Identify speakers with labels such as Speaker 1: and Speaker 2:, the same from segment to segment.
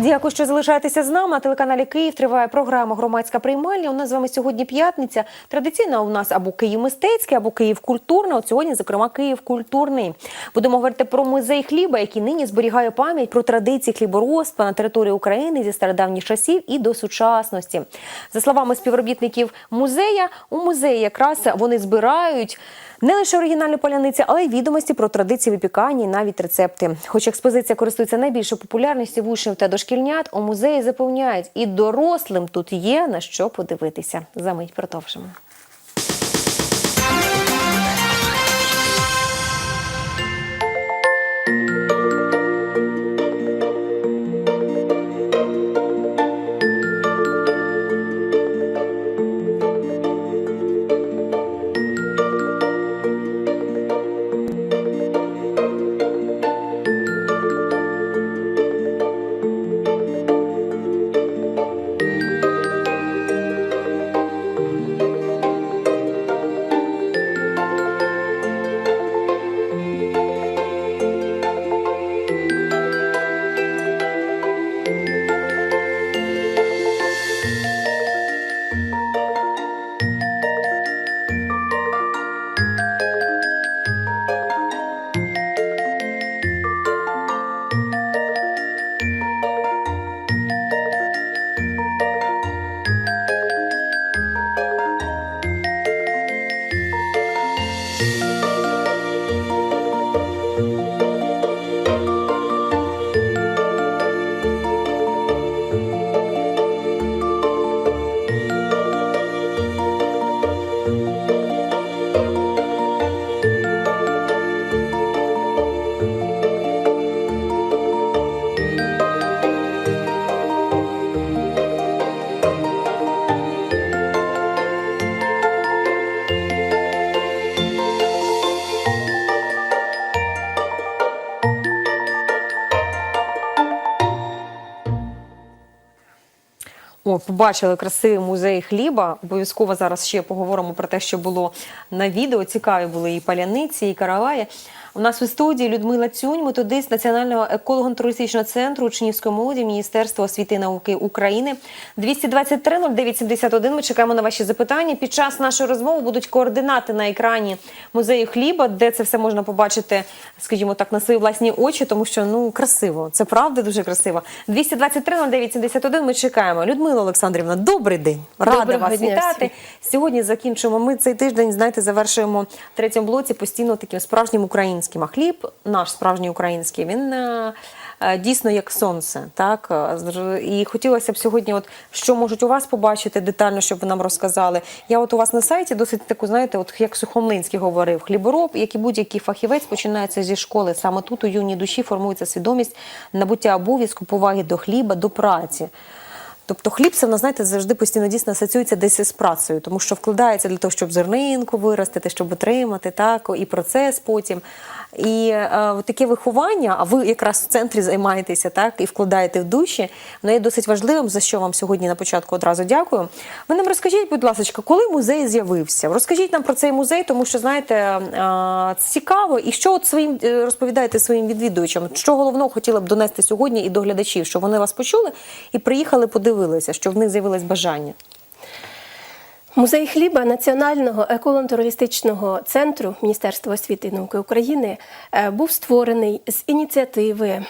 Speaker 1: Дякую, що залишаєтеся з нами. На телеканалі Київ триває програма Громадська приймальня. У нас з вами сьогодні п'ятниця. Традиційно у нас або Київ мистецький, або Київ культурний. От сьогодні, зокрема, Київ культурний. Будемо говорити про музей хліба, який нині зберігає пам'ять про традиції хліборобства на території України зі стародавніх часів і до сучасності. За словами співробітників музея, у музеї якраз вони збирають. Не лише оригінальні паляниці, але й відомості про традиції випікання і навіть рецепти. Хоч експозиція користується найбільшою популярністю в учнів та дошкільнят, у музеї запевняють, і дорослим тут є на що подивитися. За мить продовжимо. Побачили красивий музей хліба. Обов'язково зараз ще поговоримо про те, що було на відео. Цікаві були і паляниці, і караваї. У нас у студії Людмила Цюнь, методист Національного еколого-туристичного центру учнівської молоді Міністерства освіти і науки України. 223 0971. Ми чекаємо на ваші запитання. Під час нашої розмови будуть координати на екрані музею хліба, де це все можна побачити, скажімо так, на свої власні очі, тому що ну красиво. Це правда дуже красиво. 223 0971. Ми чекаємо. Людмила Олександрівна, добрий день. Рада
Speaker 2: Доброго
Speaker 1: вас
Speaker 2: дня
Speaker 1: вітати. Сьогодні закінчуємо. Ми цей тиждень, знаєте, завершуємо в третьому блоці постійно таким справжнім українським. А хліб, наш справжній український, він е, е, дійсно як сонце. Так Е, і хотілося б сьогодні, от що можуть у вас побачити детально, щоб ви нам розказали. Я от у вас на сайті досить таку, знаєте, от як Сухомлинський говорив, хлібороб, як і будь-який фахівець, починається зі школи. Саме тут у юній душі формується свідомість набуття обов'язку, поваги до хліба, до праці. Тобто хліб це в знаєте, завжди постійно дійсно асоціюється десь із працею, тому що вкладається для того, щоб зернинку виростити, щоб отримати, так, і процес потім. І е, таке виховання, а ви якраз в центрі займаєтеся, так, і вкладаєте в душі, воно є досить важливим, за що вам сьогодні на початку одразу дякую. Ви нам розкажіть, будь ласка, коли музей з'явився? Розкажіть нам про цей музей, тому що, знаєте, е, цікаво, і що от своїм е, розповідаєте своїм відвідувачам, що головного хотіли б донести сьогодні і до глядачів, щоб вони вас почули і приїхали, подивилися, що в них з'явилось бажання.
Speaker 2: Музей хліба Національного еколого-туристичного центру Міністерства освіти і науки України е, був створений з ініціативи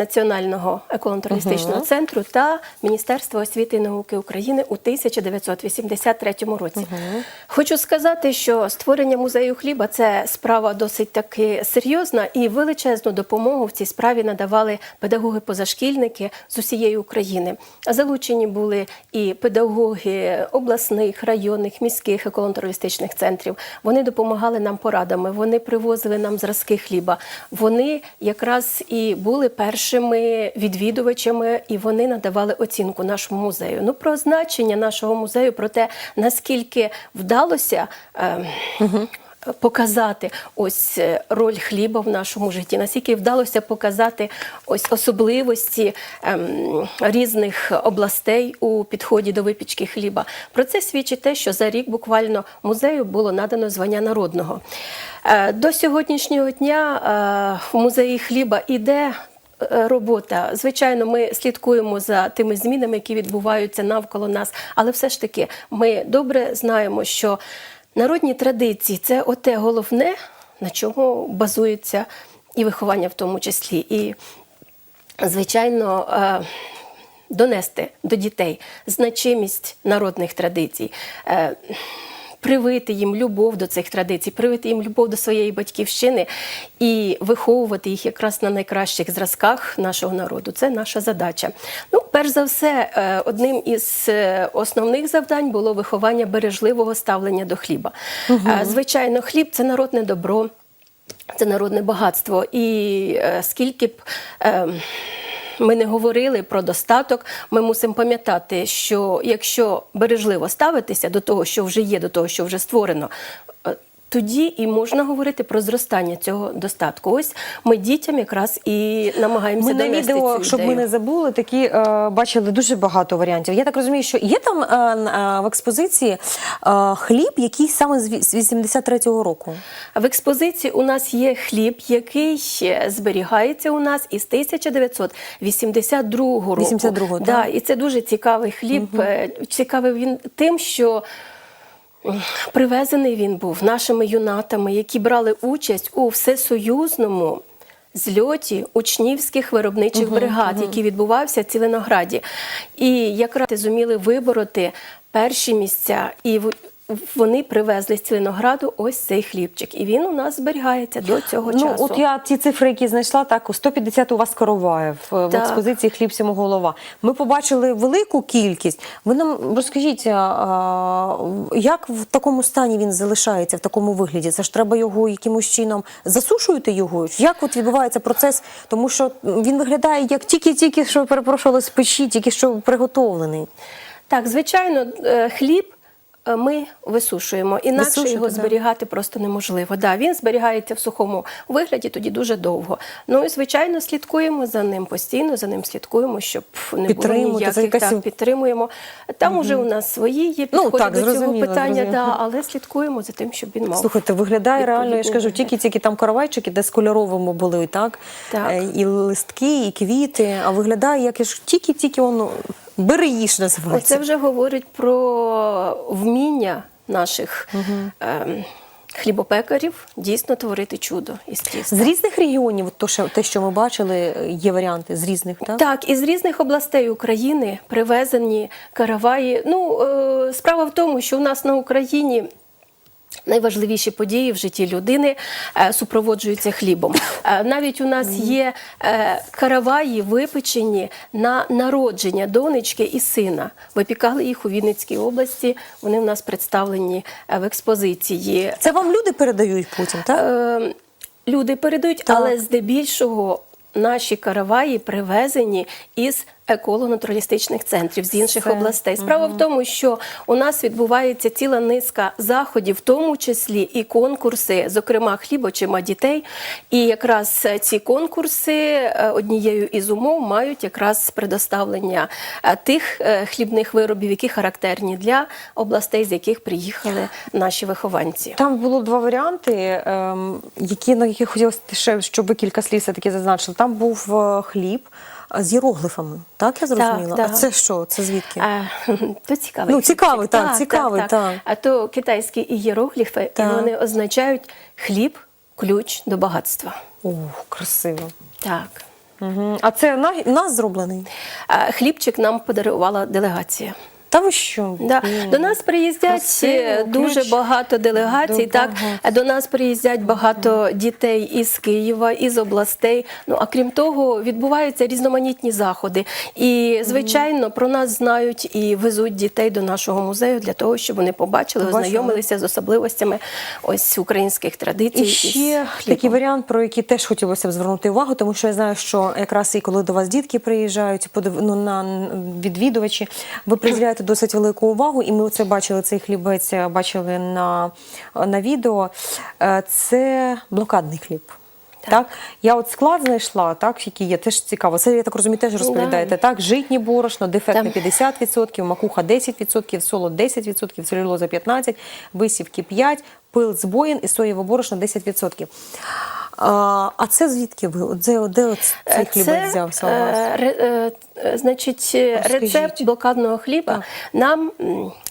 Speaker 2: Національного еколого-туристичного центру та Міністерства освіти і науки України у 1983 році. Хочу сказати, що створення музею хліба це справа досить таки серйозна і величезну допомогу в цій справі надавали педагоги-позашкільники з усієї України. Залучені були і педагоги обласних, районних, міських еколого-туристичних центрів. Вони допомагали нам порадами, вони привозили нам зразки хліба. Вони якраз і були першими відвідувачами, і вони надавали оцінку нашому музею. Ну про значення нашого музею, про те, наскільки вдалося. Е, Показати ось е, роль хліба в нашому житті, наскільки вдалося показати ось особливості ем, різних областей у підході до випічки хліба. Про це свідчить те, що за рік буквально музею було надано звання народного. Е, до сьогоднішнього дня е, в музеї хліба іде робота. Звичайно, ми слідкуємо за тими змінами, які відбуваються навколо нас, але все ж таки ми добре знаємо, що народні традиції це оте головне, на чому базується і виховання в тому числі. І, звичайно, е, донести до дітей значимість народних традицій. Привити їм любов до цих традицій, привити їм любов до своєї батьківщини і виховувати їх якраз на найкращих зразках нашого народу. Це наша задача. Ну, перш за все, е, одним із е, основних завдань було виховання бережливого ставлення до хліба. Е, Звичайно, хліб це народне добро. Це народне багатство. І е, скільки б е, ми не говорили про достаток, ми мусимо пам'ятати, що якщо бережливо ставитися до того, що вже є, до того, що вже створено. Тоді і можна говорити про зростання цього достатку. Ось ми дітям якраз і намагаємося
Speaker 1: Ми на
Speaker 2: донести
Speaker 1: відео,
Speaker 2: цю
Speaker 1: щоб ми не забули, такі е, бачили дуже багато варіантів. Я так розумію, що є там е, е, в експозиції е, хліб, який саме з ві- з 83-го року.
Speaker 2: В експозиції у нас є хліб, який зберігається у нас із 1982 року.
Speaker 1: 82-го,
Speaker 2: да,
Speaker 1: так?
Speaker 2: і це дуже цікавий хліб. Е, Цікавий він тим, що привезений він був нашими юнатами, які брали участь у всесоюзному. Зльоті учнівських виробничих бригад, який відбувався в Цілинограді, і якраз зуміли вибороти перші місця, і вони привезли з Цілинограду ось цей хлібчик. І він у нас зберігається до цього
Speaker 1: Ну,
Speaker 2: часу.
Speaker 1: от я ті цифри, які знайшла, так 150 у вас короваїв е, в експозиції хліб сьомого голова. Ми побачили велику кількість. Ви нам розкажіть, а, як в такому стані він залишається в такому вигляді? Це ж треба його якимось чином засушуєте його? Як от відбувається процес? Тому що він виглядає як тільки-тільки що перепрошували з печі, тільки що приготовлений.
Speaker 2: Так, звичайно, е, хліб. Е, Ми висушуємо, інакше
Speaker 1: Висушуєте,
Speaker 2: його
Speaker 1: да.
Speaker 2: зберігати просто неможливо. Да, він зберігається в сухому вигляді тоді дуже довго. Ну і звичайно, слідкуємо за ним постійно, за ним слідкуємо, щоб не було ніяких
Speaker 1: якась-
Speaker 2: так, підтримуємо. Там уже у нас свої є
Speaker 1: Ну,
Speaker 2: підходи
Speaker 1: так,
Speaker 2: до цього питання,
Speaker 1: зрозуміло.
Speaker 2: да, але слідкуємо за тим, щоб він мав.
Speaker 1: Слухайте, виглядає реально, я ж кажу, тільки-тільки там каравайчики, де з кольоровими були, так?
Speaker 2: Так.
Speaker 1: Е, І листки, і квіти, а виглядає, як ж тільки-тільки воно бери їж називається.
Speaker 2: Це вже говорить про вміння наших ем, хлібопекарів дійсно творити чудо із тіста.
Speaker 1: З різних регіонів, то, що, те, що ми бачили, є варіанти з різних, так?
Speaker 2: Так, із різних областей України привезені караваї. Ну, е, справа в тому, що у нас на Україні. Найважливіші події в житті людини е, супроводжуються хлібом. Е, навіть у нас є е, караваї, випечені на народження донечки і сина. Випікали їх у Вінницькій області. Вони у нас представлені в експозиції.
Speaker 1: Це вам люди передають потім, так?
Speaker 2: Люди передають,
Speaker 1: Так.
Speaker 2: але здебільшого наші караваї привезені із еколого-натуралістичних центрів з інших
Speaker 1: Все.
Speaker 2: областей. Справа в тому, що у нас відбувається ціла низка заходів, в тому числі і конкурси, зокрема хлібочима дітей. І якраз е, ці конкурси е, однією із умов мають якраз предоставлення е, тих хлібних виробів, які характерні для областей, з яких приїхали наші вихованці.
Speaker 1: Там було два варіанти, ем, які, на яких хотілося ще, щоб ви кілька слів все-таки зазначили. Там був хліб з єроглифами, так я зрозуміла?
Speaker 2: так.
Speaker 1: А це що? Це звідки?
Speaker 2: А, то цікавий.
Speaker 1: Ну, цікавий,
Speaker 2: так,
Speaker 1: так, цікавий, так.
Speaker 2: А то китайські ієрогліфи, і
Speaker 1: Так.
Speaker 2: вони означають хліб, ключ до багатства.
Speaker 1: Ох, красиво.
Speaker 2: Так.
Speaker 1: Угу. А це на, нас зроблений?
Speaker 2: А хлібчик нам подарувала делегація.
Speaker 1: Та ви що?
Speaker 2: Да.
Speaker 1: Ні.
Speaker 2: До нас приїздять
Speaker 1: Красиво,
Speaker 2: е, дуже
Speaker 1: ключ
Speaker 2: багато делегацій.
Speaker 1: до
Speaker 2: Так до нас приїздять багато дітей із Києва, із областей. Ну а крім того, відбуваються різноманітні заходи. І звичайно, про нас знають і везуть дітей до нашого музею для того, щоб вони побачили, ознайомилися з особливостями ось українських традицій.
Speaker 1: І ще
Speaker 2: із
Speaker 1: такий варіант, про який теж хотілося б звернути увагу, тому що я знаю, що якраз і коли до вас дітки приїжджають, ну, на відвідувачі, ви приділяєте досить велику увагу, і ми це бачили, цей хлібець е, бачили на, на відео. Е, Це блокадний хліб. Так. я от склад знайшла, так, який є, теж цікаво. Це, я так розумію, теж розповідаєте. Так, житнє борошно, дефектне
Speaker 2: Так.
Speaker 1: 50%, макуха 10%, солод 10%, целюлоза 15%, висівки 5%, пил з боїн і соєве борошно 10%. А, а це звідки ви? От Де, де от цей хлібець взявся у вас?
Speaker 2: е, ре- е, е, значить, е,
Speaker 1: Розкажіть.
Speaker 2: рецепт блокадного хліба
Speaker 1: Так.
Speaker 2: нам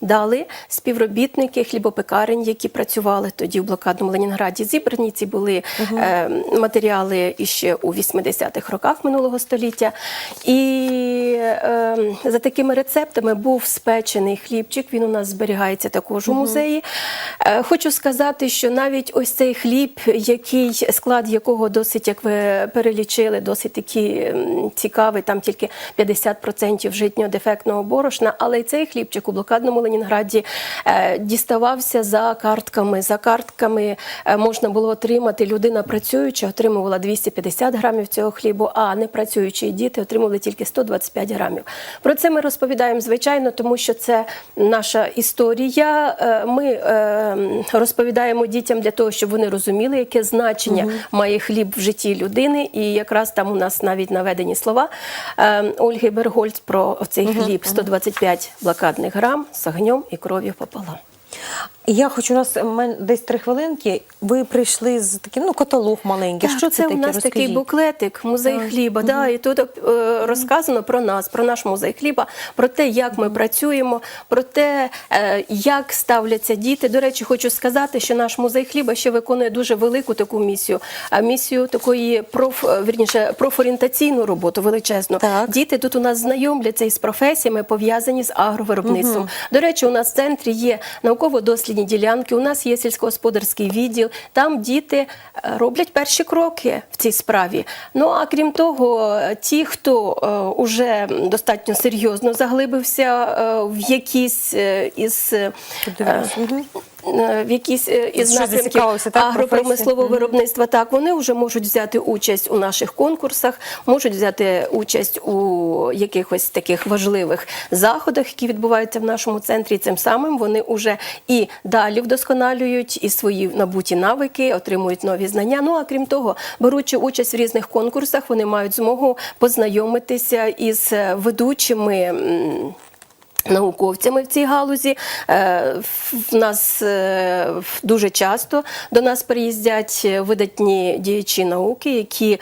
Speaker 2: дали співробітники хлібопекарень, які працювали тоді в блокадному Ленінграді. Зібрані ці були е, матеріали іще у 80-х роках минулого століття. І е, за такими рецептами був спечений хлібчик. Він у нас зберігається також у музеї. Е, Хочу сказати, що навіть ось цей хліб, який склад якого досить, як ви перелічили, досить такий м, цікавий, там тільки 50% житнього дефектного борошна. Але й цей хлібчик у блокадному Ленінграді е, діставався за картками. За картками е, можна було отримати людина працююча, отримувала 250 грамів цього хлібу, а не працюючі діти отримували тільки 125 грамів. Про це ми розповідаємо звичайно, тому що це наша історія. Е, Ми розповідаємо дітям для того, щоб вони розуміли, яке значення має хліб в житті людини. І якраз там у нас навіть наведені слова е, Ольги Бергольц про цей хліб 125 блокадних грам з огнем і кров'ю пополам.
Speaker 1: Я хочу у нас десь три хвилинки. Ви прийшли з таким ну каталог маленький.
Speaker 2: Так,
Speaker 1: що це,
Speaker 2: це
Speaker 1: таке?
Speaker 2: у нас такий буклетик, музей хліба. Да, і тут е, розказано про нас, про наш музей хліба, про те, як ми працюємо, про те, е, як ставляться діти. До речі, хочу сказати, що наш музей хліба ще виконує дуже велику таку місію, а місію такої проф, е, вірніше, профорієнтаційну роботу величезну.
Speaker 1: Так.
Speaker 2: Діти тут у нас знайомляться із професіями, пов'язані з агровиробництвом. До речі, у нас в центрі є науково-дослідні ділянки, у нас є сільськогосподарський відділ. Там діти е, роблять перші кроки в цій справі. Ну а крім того, е, ті, хто вже уже достатньо серйозно заглибився е, в якісь е, із е, е, в якісь е, із напрямків агропромислового виробництва, так вони вже можуть взяти участь у наших конкурсах, можуть взяти участь у якихось таких важливих заходах, які відбуваються в нашому центрі. І Цим самим вони вже і далі вдосконалюють і свої набуті навики, отримують нові знання. Ну а крім того, беручи участь в різних конкурсах, вони мають змогу познайомитися із е, ведучими. Науковцями в цій галузі Е, в нас е, дуже часто до нас приїздять видатні діячі науки, які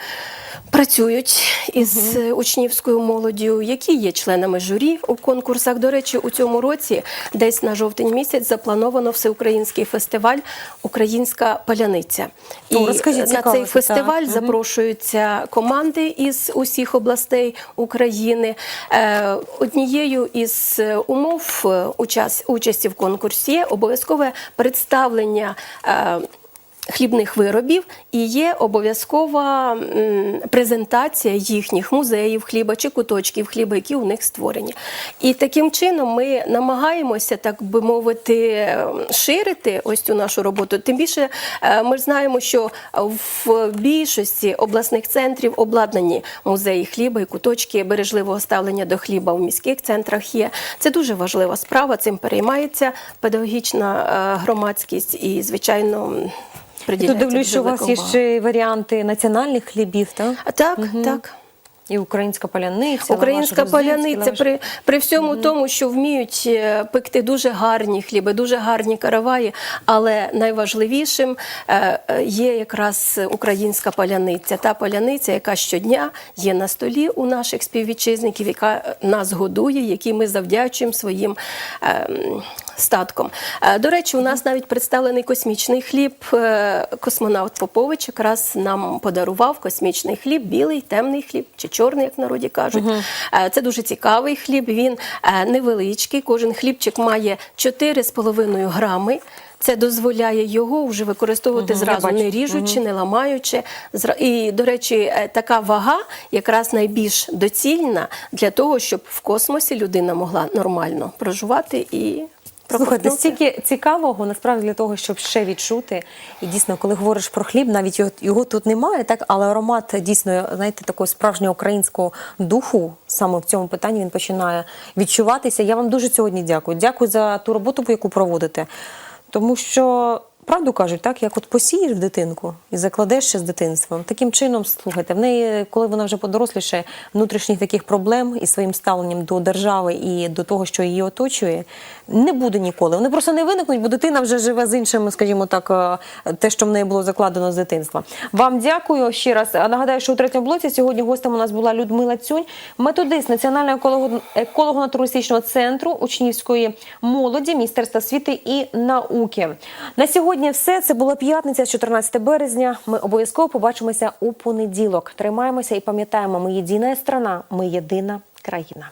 Speaker 2: працюють із е, учнівською молоддю, які є членами журі у конкурсах. До речі, у цьому році, десь на жовтень місяць, заплановано всеукраїнський фестиваль Українська паляниця.
Speaker 1: О,
Speaker 2: на цей
Speaker 1: це,
Speaker 2: фестиваль
Speaker 1: так.
Speaker 2: запрошуються команди із усіх областей України. Е, Однією із е, умов е, учас- участі в конкурсі обов'язкове представлення. Хлібних виробів і є обов'язкова презентація їхніх музеїв хліба чи куточків хліба, які у них створені. І таким чином ми намагаємося, так би мовити, ширити ось цю нашу роботу. Тим більше е, ми знаємо, що в більшості обласних центрів обладнані музеї хліба і куточки бережливого ставлення до хліба в міських центрах є. Це дуже важлива справа. Цим переймається педагогічна е, громадськість і, звичайно.
Speaker 1: Тут дивлюсь, що у вас є ще варіанти національних хлібів, так?
Speaker 2: А так, так.
Speaker 1: І українська паляниця,
Speaker 2: Українська паляниця при, при всьому тому, що вміють е, пекти дуже гарні хліби, дуже гарні караваї, але найважливішим е, е, є якраз українська паляниця. Та паляниця, яка щодня є на столі у наших співвітчизників, яка нас годує, якій ми завдячуємо своїм. Статком. Е, До речі, у нас навіть представлений космічний хліб. Е, Космонавт Попович якраз нам подарував космічний хліб, білий, темний хліб чи чорний, як в народі кажуть. Е, Це дуже цікавий хліб. Він невеличкий. Кожен хлібчик має 4,5 грами. Це дозволяє його вже використовувати
Speaker 1: я
Speaker 2: зразу, не ріжучи, не ламаючи. І, до речі, така вага якраз найбільш доцільна для того, щоб в космосі людина могла нормально проживати і
Speaker 1: Слухайте, стільки цікавого насправді для того, щоб ще відчути. І дійсно, коли говориш про хліб, навіть його, його тут немає, так але аромат дійсно, знаєте, такого справжнього українського духу саме в цьому питанні він починає відчуватися. Я вам дуже сьогодні дякую. Дякую за ту роботу, яку проводите. Тому що Правду кажуть, так як от посієш в дитинку і закладеш ще з дитинством. Таким чином, слухайте, в неї, коли вона вже подоросліше, внутрішніх таких проблем і своїм ставленням до держави і до того, що її оточує, не буде ніколи. Вони просто не виникнуть, бо дитина вже живе з іншим, скажімо так, е, те, що в неї було закладено з дитинства. Вам дякую ще раз. Нагадаю, що у третьому блоці сьогодні гостем у нас була Людмила Цюнь, методист Національного еколого- еколого-натуралістичного центру учнівської молоді Міністерства освіти і науки. На сьогодні все це була п'ятниця, 14 березня. Ми обов'язково побачимося у понеділок. Тримаємося і пам'ятаємо, ми єдина страна, ми єдина країна.